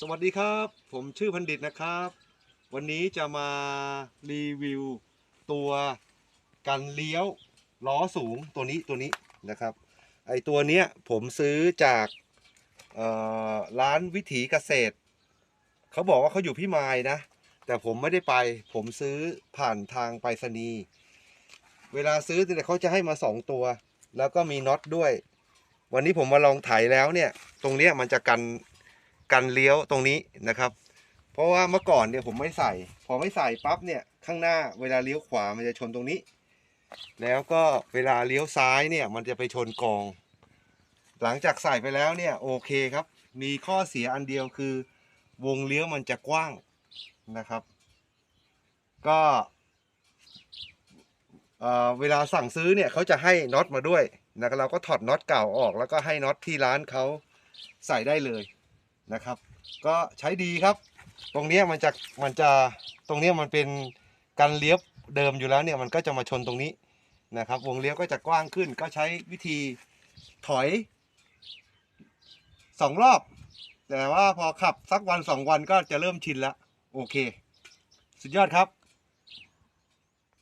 สวัสดีครับ ผมชื่อพันดิตนะครับ วันนี้จะมารีวิวตัวกันเลี้ยวล้อสูงตัวนี้ตัวนี้นะครับ ไอตัวเนี้ยผมซื้อจากร้านวิถีเกษตร เขาบอกว่าเขาอยู่พี่มายนะ แต่ผมไม่ได้ไป ผมซื้อผ่านทางไปรษณีย์เวลาซื้อเนี่ยเขาจะให้มาสองตัว แล้วก็มีน็อตด้วย วันนี้ผมมาลองไถแล้วเนี่ย ตรงเนี้ยมันจะกัน กันเลี้ยวตรงนี้นะครับ เพราะว่าเมื่อก่อนเนี่ยผมไม่ใส่ พอไม่ใส่ปั๊บเนี่ยข้างหน้าเวลาเลี้ยวขวามันจะชนตรงนี้ แล้วก็เวลาเลี้ยวซ้ายเนี่ยมันจะไปชนกอง หลังจากใส่ไปแล้วเนี่ยโอเคครับ มีข้อเสียอันเดียวคือ วงเลี้ยวมันจะกว้างนะครับ ก็เอ่อเวลาสั่งซื้อเนี่ยเขาจะให้น็อตมาด้วยนะเราก็ถอดน็อตเก่าออก แล้วก็ให้น็อตที่ร้านเขาใส่ได้เลย นะครับ ก็ใช้ดีครับ ตรงนี้มันจะมันจะตรงนี้มันเป็นการเลี้ยบเดิมอยู่แล้วเนี่ยมันก็จะมาชนตรงนี้นะครับ วงเลี้ยวก็จะกว้างขึ้น ก็ใช้วิธีถอยสองรอบ แต่ว่าพอขับสักวันสองวันก็จะเริ่มชินแล้ว โอเค สุดยอดครับ